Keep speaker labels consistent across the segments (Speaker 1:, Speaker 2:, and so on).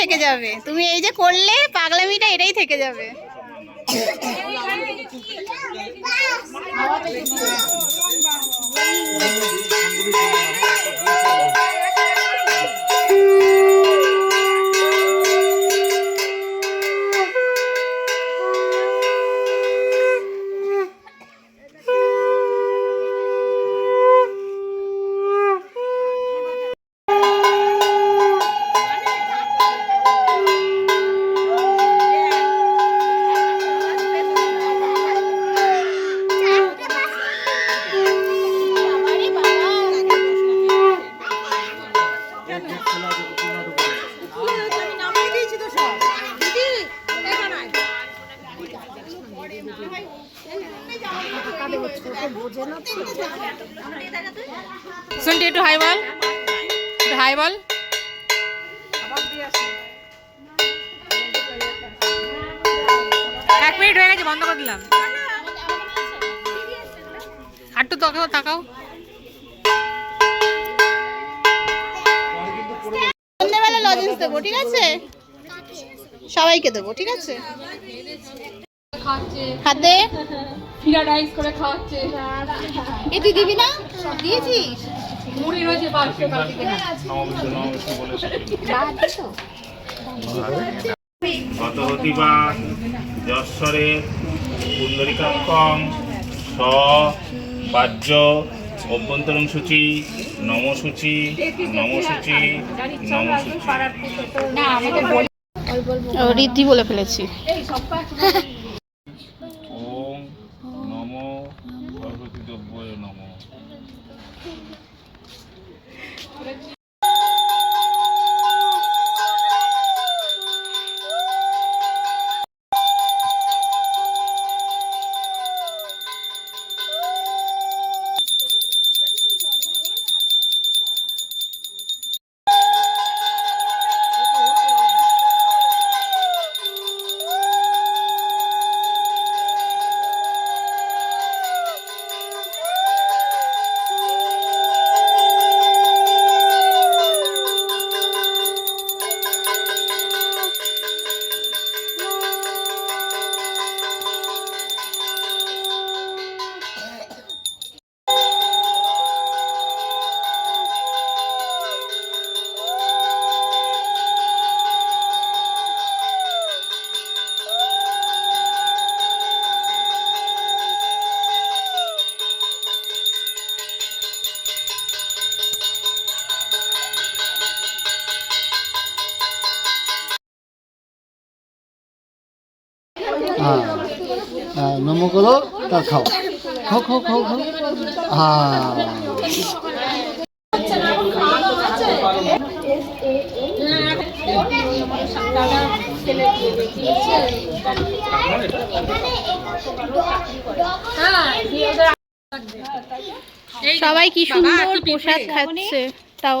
Speaker 1: থেকে যাবে। তুমি এই যে করলে পাগলামিটা এটাই থেকে যাবে। শুনটি একটু হাই বল। একটু হাই বল। এক মিনিট হয়ে গেছে, বন্ধ করে দিলাম। একটু তাকাও তাকাও। সন্ধ্যেবেলা লজেন্স দেবো, ঠিক আছে? সবাইকে দেবো, ঠিক আছে? হাতে?
Speaker 2: ফিরাড রাইস করে খাওয়াচ্ছে।
Speaker 1: এ তুই দিবি না? দিয়েছিস?
Speaker 2: মুড়ি রয়েছে
Speaker 3: গতহতিবা যশ্বরে পুণ্ডরিকাক্ষম স বাহ্য অভ্যন্তরণ সূচি নমসূচি নমসূচি নমসূচি।
Speaker 1: রিদ্ধি বলে ফেলেছি।
Speaker 3: দ্রব্যয় নম
Speaker 4: হ্যাঁ। হ্যাঁ নম করো তার খাও। খাও খাও খাও খাও। হ্যাঁ।
Speaker 1: সবাই কি সুন্দর প্রসাদ খাচ্ছে তাও।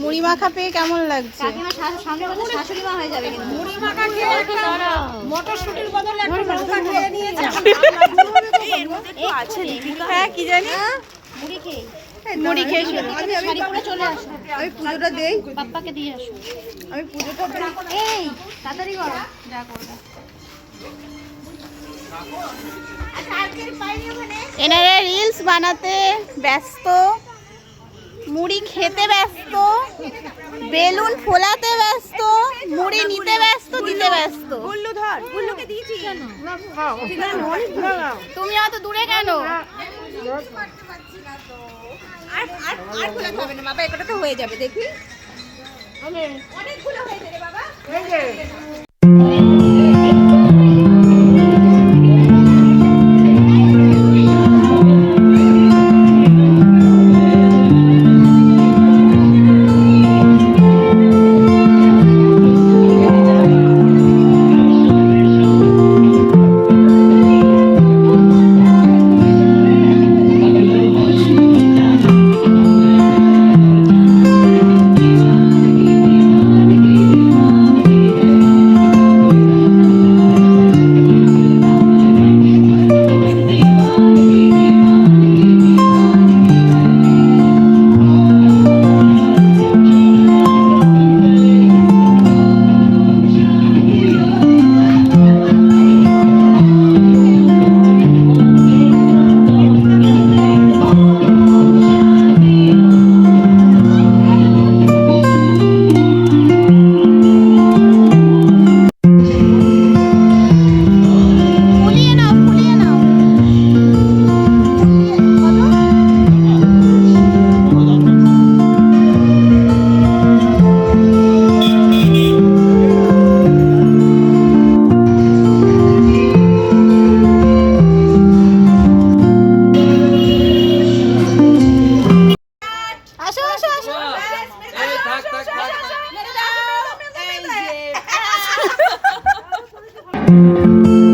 Speaker 1: মুড়ি মাখা পেয়ে কেমন লাগছে? হ্যাঁ কি জানি? মুড়ি খেয়ে। শুরু
Speaker 5: আমি পুজোটা দেই।
Speaker 1: পাপ্পাকে দিয়ে আসো।
Speaker 5: আমি পুজোটা
Speaker 1: এই তাড়াতাড়ি করো। যা করবে এনারা রিলস বানাতে ব্যস্ত। মুড়ি খেতে ব্যস্ত বেলুন ফোলাতে ব্যস্ত মুড়ি নিতে ব্যস্ত দিতে ব্যস্ত।
Speaker 5: গুল্লু ধর গুল্লুকে দিয়েছি। কেন?
Speaker 1: তুমি অত দূরে কেন?
Speaker 5: আর আর আর হবে না বাবা এটা তো হয়ে যাবে দেখবি অনেকগুলো হয়েছে রে বাবা। Thank you.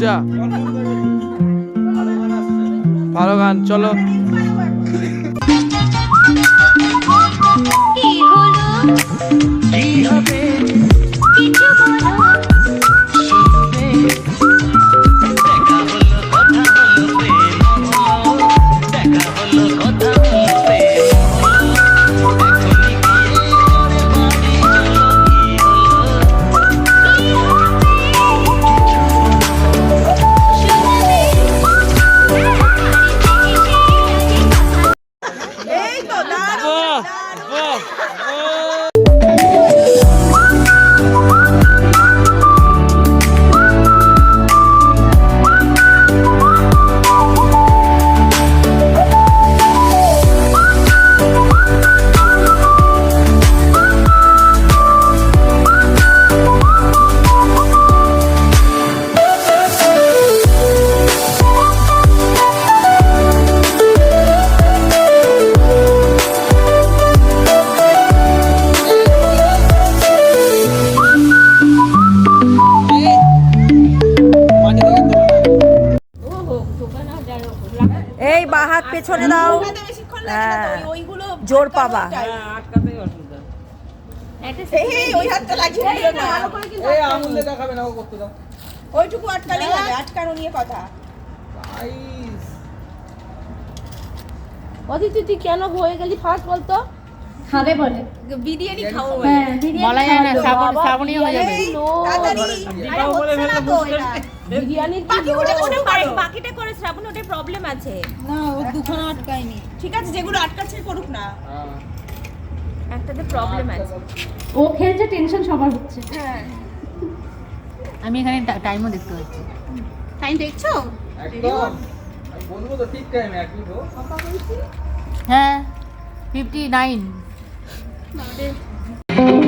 Speaker 2: যা। ভালো গান চলো।
Speaker 5: কি হবে? জোর পাবা।
Speaker 1: না। ওইটুকু আটকালে হবে আটকানো নিয়ে কথা।
Speaker 6: অদিতি তুই কেন হয়ে গেলি? ফার্স্ট বলতো।
Speaker 7: খাবে বলে।
Speaker 5: বিরিয়ানি খাব
Speaker 7: হ্যাঁ
Speaker 6: বলা যায় না শ্রাবণ শ্রাবণী হয়ে যাবে।
Speaker 5: বিরিয়ানি বাকিটা করে শ্রাবণ ওটা প্রবলেম আছে। না ও দুখানা আটকায়নি।
Speaker 1: ঠিক আছে যেগুলো আটকাচ্ছে করুক না।
Speaker 5: প্রবলেম আছে।
Speaker 7: ও টেনশন হ্যাঁ।
Speaker 6: আমি এখানে টাইমও দেখতে পাচ্ছি।
Speaker 1: টাইম দেখছ?
Speaker 6: একদম। Mavi.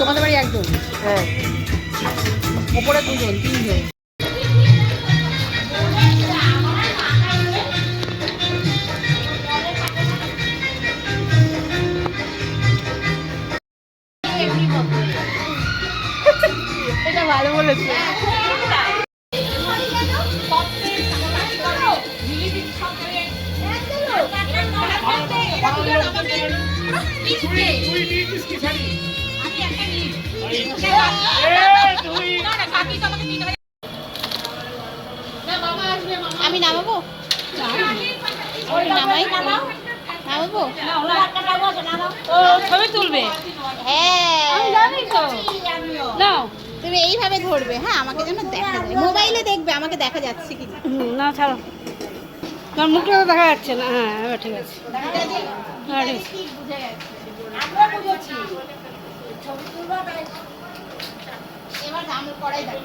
Speaker 6: তোমাদের বাড়ি একজন? হ্যাঁ। ওপরে দুজন তিনজন? ছবি তুলবে?
Speaker 1: হ্যাঁ।
Speaker 6: নাও।
Speaker 1: তুমি এইভাবে ধরবে হ্যাঁ আমাকে যেন দেখা যায়। মোবাইলে দেখবে আমাকে দেখা যাচ্ছে কি না।
Speaker 6: ছাড়ো। তোমার মুখটা তো দেখা যাচ্ছে না। হ্যাঁ এবার ঠিক আছে। হ্যাঁ ঠিক আছে।
Speaker 1: এবার দাম করাই দেখো।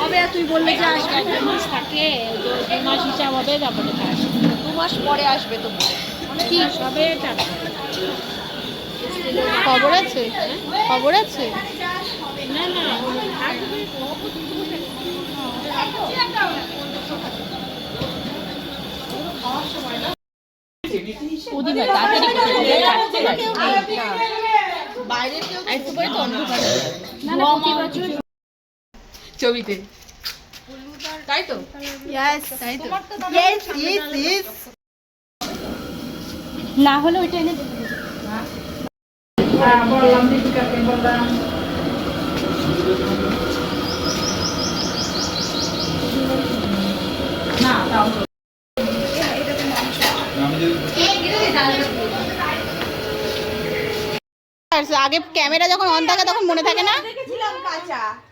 Speaker 6: হবে তুই বললে যে আসবে? একটা মাস থাকে দু মাস হিসাব হবে তারপরে কাজ দু মাস পরে আসবে তো। কি? সবে টাকা
Speaker 1: খবর আছে? খবর আছে?
Speaker 6: না না একটু পরে। তো অন্ধকার ছবিতে। তাই তো? তাই না হলে ওইটা এনে
Speaker 1: আগে ক্যামেরা যখন অন থাকে তখন মনে থাকে না?
Speaker 5: দেখেছিলাম কাঁচা। না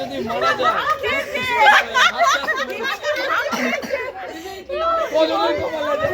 Speaker 8: যদি মারা যায় কজনের কপালে